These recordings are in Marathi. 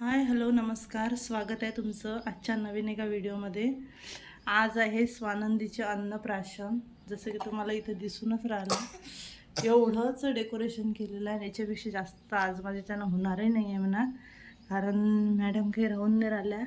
हाय हॅलो नमस्कार. स्वागत आहे तुमचं आजच्या नवीन एका व्हिडिओमध्ये. आज आहे स्वानंदीचे अन्नप्राशन. जसं की तुम्हाला इथं दिसूनच राहिलं. एवढंच डेकोरेशन केलेलं आहे याच्यापेक्षा जास्त आज माझ्याच्यानं होणारही नाही आहे म्हणा. कारण मॅडम काही राहून नाही राहिल्या.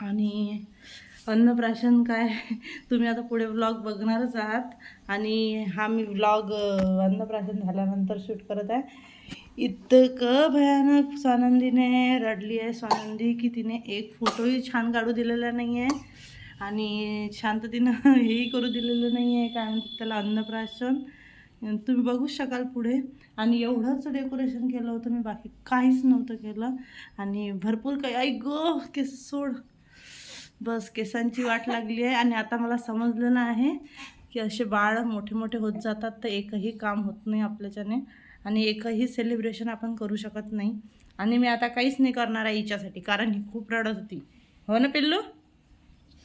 आणि अन्नप्राशन काय तुम्ही आता पुढे व्लॉग बघणारच आहात. आणि हा मी व्लॉग अन्नप्राशन झाल्यानंतर शूट करत आहे. इतकं भयानक स्वानंदीने रडली आहे. स्वानंदी की तिने एक फोटोही छान काढू दिलेला नाही आहे. आणि शांततीनं हेही करू दिलेलं नाही आहे काय त्याला अन्नप्राशन. तुम्ही बघू शकाल पुढे. आणि एवढंच डेकोरेशन केलं होतं मी बाकी काहीच नव्हतं केलं. आणि भरपूर काही आई गो केस सोड. बस केसांची वाट लागली आहे. आणि आता मला समजलेलं आहे की असे बाळ मोठे मोठे होत जातात तर एकही काम होत नाही आपल्याच्याने. आणि एकही सेलिब्रेशन आपण करू शकत नाही. आणि मी आता काहीच नाही करणार आहे हिच्यासाठी कारण ही खूप रडत होती. हो ना पिल्लू?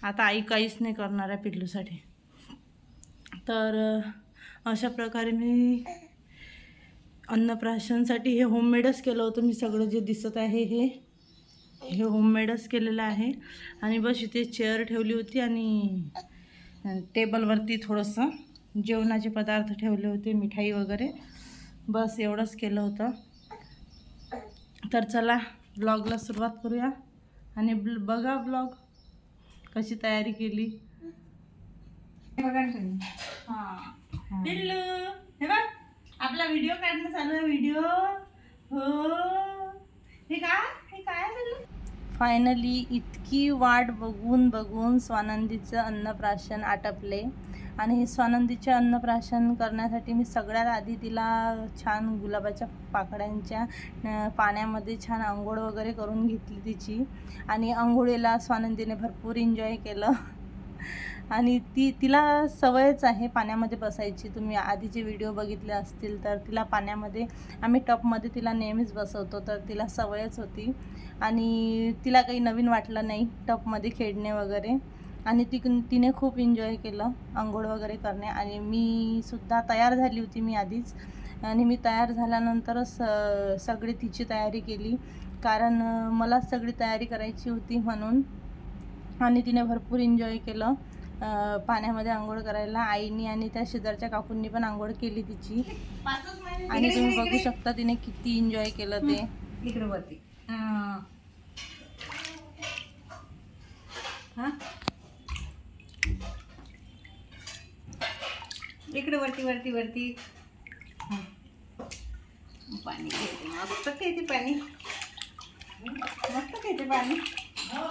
आता आई काहीच नाही करणार आहे पिल्लूसाठी. तर अशा प्रकारे मी अन्नप्राशनसाठी हे होममेडच केलं होतं. मी सगळं जे दिसत आहे हे हे होममेडच केलेलं आहे. आणि बस इथे चेअर ठेवली होती आणि टेबलवरती थोडंसं जेवणाचे पदार्थ ठेवले होते मिठाई वगैरे. बस एवढंच केलं होतं. तर चला ब्लॉगला सुरुवात करूया. आणि ब्ल बघा ब्लॉग कशी तयारी केली. हां. हे बघ आपला व्हिडिओ काढणं चालू आहे व्हिडिओ हो. हे का फायनली इतकी वाट बघून बघून स्वानंदीचं अन्नप्राशन आटपले. आणि स्वानंदीचे अन्नप्राशन करण्यासाठी मी सगळ्यात आधी तिला छान गुलाबाच्या पाकळ्यांच्या पाण्यामध्ये छान आंघोळ वगैरे करून घेतली तिची. आणि आंघोळीला स्वानंदीने भरपूर एन्जॉय केलं. आणि ती तिला सवयच आहे पाण्यामध्ये बसायची. तुम्ही आधीचे व्हिडिओ बघितले असतील तर तिला पाण्यामध्ये आम्ही टपमध्ये तिला नेहमीच बसवतो तर तिला सवयच होती. आणि तिला काही नवीन वाटलं नाही टपमध्ये खेळणे वगैरे. आणि ती तिने खूप एन्जॉय केलं आंघोळ वगैरे करणे. आणि मी सुद्धा तयार झाली होती मी आधीच. आणि मी तयार झाल्यानंतरच सगळी तिची तयारी केली. कारण मला सगळी तयारी करायची होती म्हणून आणि तिने भरपूर एन्जॉय केलं. पाण्यामध्ये आंघोळ करायला. आईनी आणि त्या शेजारच्या काकूंनी पण आंघोळ केली तिची. आणि तुम्ही बघू शकता तिने किती एन्जॉय केलं ते. इकडे वरती. इकडे वरती वरती वरती. पाणी घेते. मस्त घेते पाणी. मस्त घेते पाणी हा,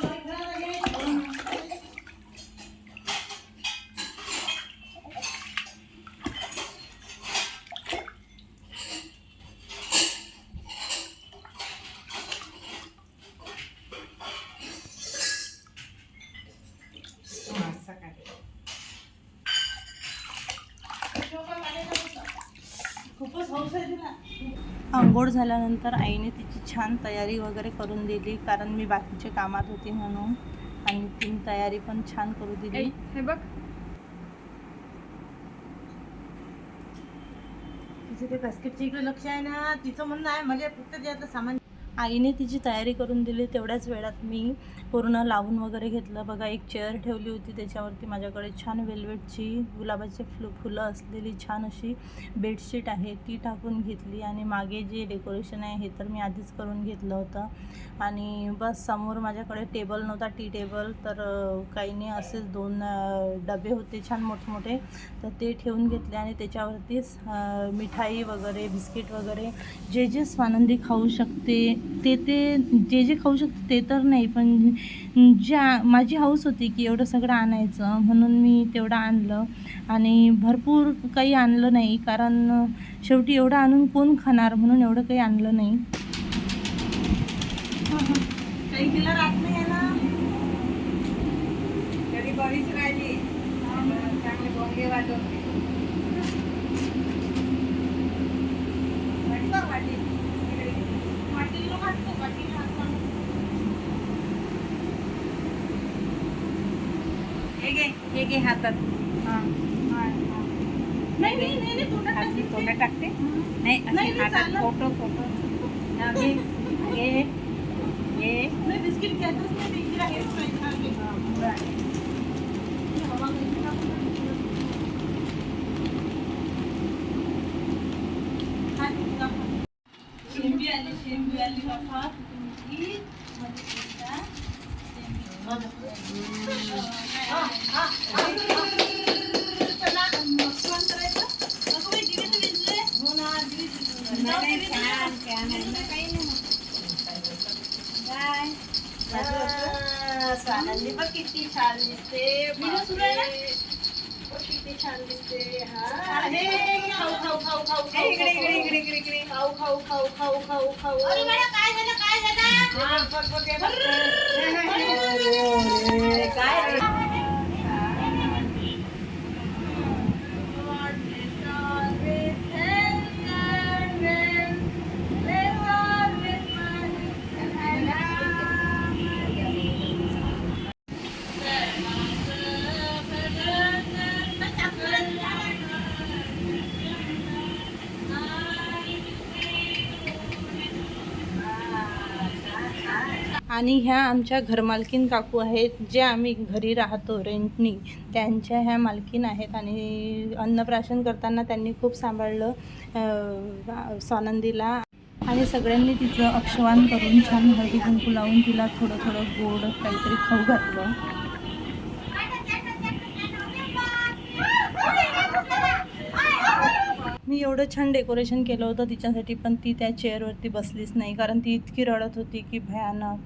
सकाळी आंघोळ झाल्यानंतर आईने तिची छान तयारी वगैरे करून दिली कारण मी बाकीच्या कामात होती म्हणून. आणि तिने तयारी पण छान करू दिली. हे बघ. तिचे ते बास्केटच्या इकडे लक्ष आहे ना तिचं म्हणणं आहे म्हणजे फक्त जे आता सामान आईने तिची तयारी करून दिली. तेवढ्याच वेळात मी पूर्ण लावून वगैरे घेतलं. बघा एक चेअर ठेवली होती. त्याच्यावरती माझ्याकडे छान वेल्वेटची गुलाबाचे फ्लू फुलं असलेली छान अशी बेडशीट आहे. ती टाकून घेतली आणि मागे जे डेकोरेशन आहे हे तर मी आधीच करून घेतलं होतं. आणि बस समोर माझ्याकडे टेबल नव्हता टी टेबल तर काही नाही असेच दोन डबे होते छान मोठमोठे. तर ते ठेवून घेतले आणि त्याच्यावरतीच मिठाई वगैरे बिस्किट वगैरे जे जे स्वानंदी खाऊ शकते ते ते जे जे खाऊ शकते ते तर नाही पण ज्या माझी हौस होती की एवढं सगळं आणायचं म्हणून मी तेवढं आणलं. आणि भरपूर काही आणलं नाही कारण शेवटी एवढं आणून कोण खाणार म्हणून एवढं काही आणलं नाही. काही तिला राहत नाही ना? तरी बरीच राहिली. चांगले बोंगे वाजवते वाटतं वाटी इकडे घे. वाटीला वाटतो वाटीला हात लावून. हे घे हे घे हातात हां. नाही नाही नाही हात टाकते. तोंडात टाकते नाही नाही, असे नाही, हातात. फोटो फोटो हा, घे घे बिस्किट घेतच नाही. ही स्वानंदी बघ किती छान दिसते किती छान दिसते खाऊ खाऊ खाऊ खाऊ खाऊ. इकडे इकडे इकडे इकडे इकडे खाऊ खाऊ खाऊ खाऊ खाऊ खाऊ काय झालं काय झालं आणि ह्या आमच्या घरमालकीन काकू आहेत जे आम्ही घरी राहतो रेंटनी त्यांच्या ह्या मालकीन आहेत आणि अन्नप्राशन करताना त्यांनी खूप सांभाळलं सानंदीला स्वानंदीला. आणि सगळ्यांनी तिचं अक्षवान करून छान हळदी कुंकू लावून तिला थोडं थोडं गोड काहीतरी खाऊ घातलं. मी एवढं छान डेकोरेशन केलं होतं तिच्यासाठी पण ती त्या चेअरवरती बसलीच नाही कारण ती इतकी रडत होती की भयानक.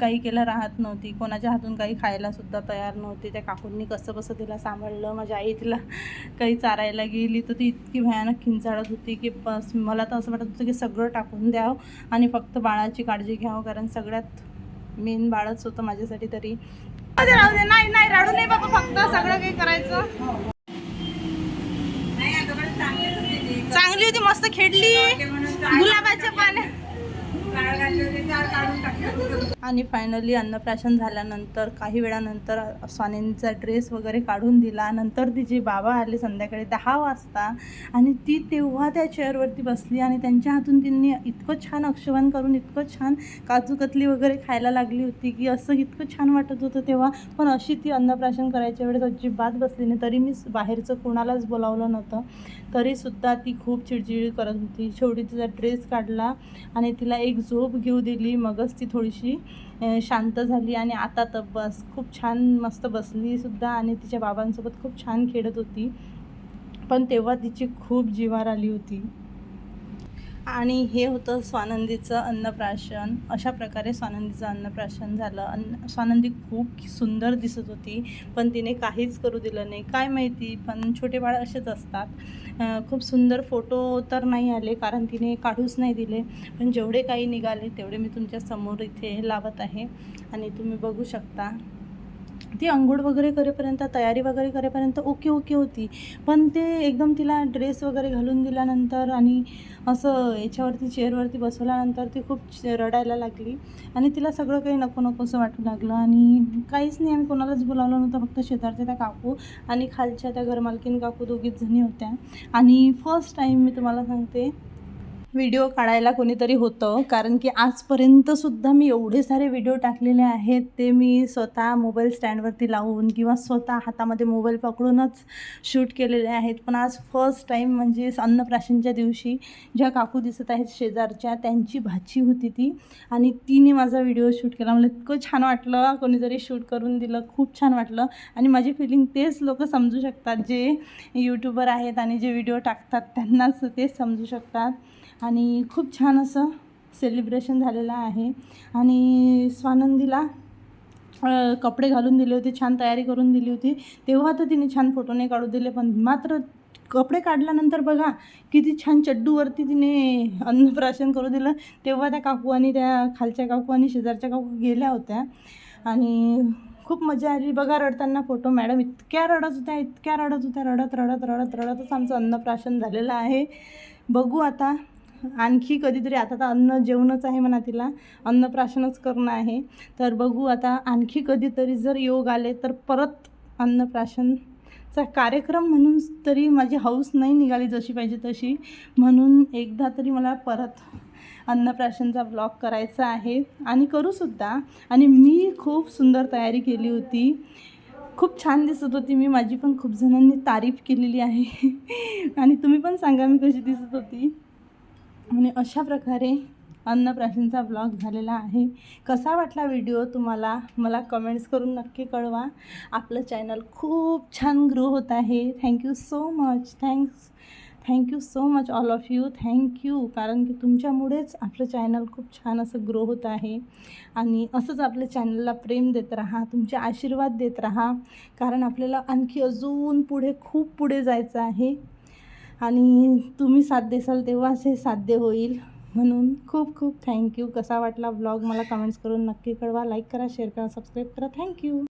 काही केलं राहत नव्हती. कोणाच्या हातून काही खायला सुद्धा तयार नव्हती. त्या काकूंनी कसं कसं तिला सांभाळलं. माझ्या आई तिला काही चारायला गेली तर ती इतकी भयानक किंचाळत होती की बस मला तर असं वाटत होतं की सगळं टाकून द्यावं आणि फक्त बाळाची काळजी घ्यावं. कारण सगळ्यात मेन बाळच होतं माझ्यासाठी तरी. राहू दे नाही नाही रडू नाही बाबा. फक्त सगळं काही करायचं. चांगली होती मस्त खेळली. गुलाबाच्या पाण्या आणि फायनली अन्नप्राशन झाल्यानंतर काही वेळानंतर स्वानेंचा ड्रेस वगैरे काढून दिला. नंतर तिचे बाबा आले संध्याकाळी दहा वाजता. आणि ती तेव्हा त्या चेअरवरती बसली आणि त्यांच्या हातून त्यांनी इतकं छान अक्षवान करून इतकं छान काजूकतली वगैरे खायला लागली होती की असं इतकं छान वाटत होतं तेव्हा. पण अशी ती अन्नप्राशन करायच्या वेळेस अजिबात बसली नाही. तरी मी बाहेरचं कोणालाच बोलावलं नव्हतं. तरीसुद्धा ती खूप चिडचिड करत होती. शेवटी तिचा ड्रेस काढला आणि तिला एक झोप घेऊ दिली मगच ती थोडीशी शांत झाली आणि आता तर बस खूप छान मस्त बसलीसुद्धा आणि तिच्या बाबांसोबत खूप छान खेळत होती. पण तेव्हा तिची खूप जिवार आली होती. आणि हे होतं स्वानंदीचं अन्नप्राशन. अशा प्रकारे स्वानंदीचं अन्नप्राशन झालं. अन्न स्वानंदी खूप सुंदर दिसत होती पण तिने काहीच करू दिलं नाही. काय माहिती पण छोटे बाळ असेच असतात. खूप सुंदर फोटो तर नाही आले कारण तिने काढूच नाही दिले. पण जेवढे काही निघाले तेवढे मी तुमच्यासमोर इथे लावत आहे. आणि तुम्ही बघू शकता. ती अंघोळ वगैरे करेपर्यंत तयारी वगैरे करेपर्यंत ओके ओके होती. पण ते एकदम तिला ड्रेस वगैरे घालून दिल्यानंतर आणि असं याच्यावरती चेअरवरती बसवल्यानंतर ती खूप रडायला लागली. आणि तिला सगळं काही नको नकोसं वाटू लागलं. आणि काहीच नाही आम्ही कोणालाच बोलावलं नव्हतं फक्त शेजारच्या त्या काकू आणि खालच्या त्या घरमालकीन काकू दोघीच जणी होत्या. आणि फर्स्ट टाईम मी तुम्हाला सांगते व्हिडिओ काढायला कोणीतरी होतं. कारण की आजपर्यंतसुद्धा मी एवढे सारे व्हिडिओ टाकलेले आहेत ते मी स्वतः मोबाईल स्टँडवरती लावून किंवा स्वतः हातामध्ये मोबाईल पकडूनच शूट केलेले आहेत. पण आज फर्स्ट टाईम म्हणजे अन्नप्राशनच्या दिवशी ज्या काकू दिसत आहेत शेजारच्या त्यांची भाची होती ती. आणि तिने माझा व्हिडिओ शूट केला. मला इतकं छान वाटलं कोणीतरी शूट करून दिलं खूप छान वाटलं. आणि माझी फिलिंग तेच लोक समजू शकतात जे यूट्यूबर आहेत आणि जे व्हिडिओ टाकतात त्यांनाच तेच समजू शकतात. आणि खूप छान असं सेलिब्रेशन झालेलं आहे. आणि स्वानंदीला कपडे घालून दिले होते छान तयारी करून दिली होती. तेव्हा तर तिने छान फोटो नाही काढू दिले पण मात्र कपडे काढल्यानंतर बघा किती छान चड्डूवरती तिने अन्नप्राशन करू दिलं. तेव्हा त्या काकू आणि त्या खालच्या काकू आणि शेजारच्या काकू गेल्या होत्या. आणि खूप मजा आली. बघा रडताना फोटो मॅडम इतक्या रडत होत्या इतक्या रडत होत्या. रडत रडत रडत रडतच आमचं अन्नप्राशन झालेलं आहे. बघू आता आणखी कधीतरी आता तर अन्न जेवणच आहे म्हणा तिला अन्नप्राशनच करणं आहे. तर बघू आता आणखी कधीतरी जर योग आले तर परत अन्नप्राशनचा कार्यक्रम म्हणून तरी माझी हौस नाही निघाली जशी पाहिजे तशी. म्हणून एकदा तरी मला परत अन्नप्राशनचा ब्लॉग करायचा आहे. आणि करूसुद्धा आणि मी खूप सुंदर तयारी केली होती. खूप छान दिसत होती मी. माझी पण खूप जणांनी तारीफ केलेली आहे. आणि तुम्ही पण सांगा मी कशी दिसत होती. आणि अशा प्रकारे अन्नप्राशनचा ब्लॉग झालेला आहे. कसा वाटला व्हिडिओ तुम्हाला? मला कमेंट्स करून नक्की कळवा. आपलं चॅनल खूप छान ग्रो होत आहे. Thank you so much thanks thank you so much all of you thank you कारण की तुमच्यामुळेच आपलं चॅनल खूप छान असं ग्रो होत आहे. आणि असंच आपल्या चॅनलला प्रेम देत राहा तुमचे आशीर्वाद देत राहा. कारण आपल्याला आणखी अजून पुढे खूप पुढे जायचं आहे. आणि तुम्ही साथ देसाल तेव्हाच हे साध्य होईल. म्हणून खूप खूप थँक्यू कसा वाटला ब्लॉग मला कमेंट्स करून नक्की कळवा. लाईक करा शेअर करा सबस्क्राईब करा. थँक्यू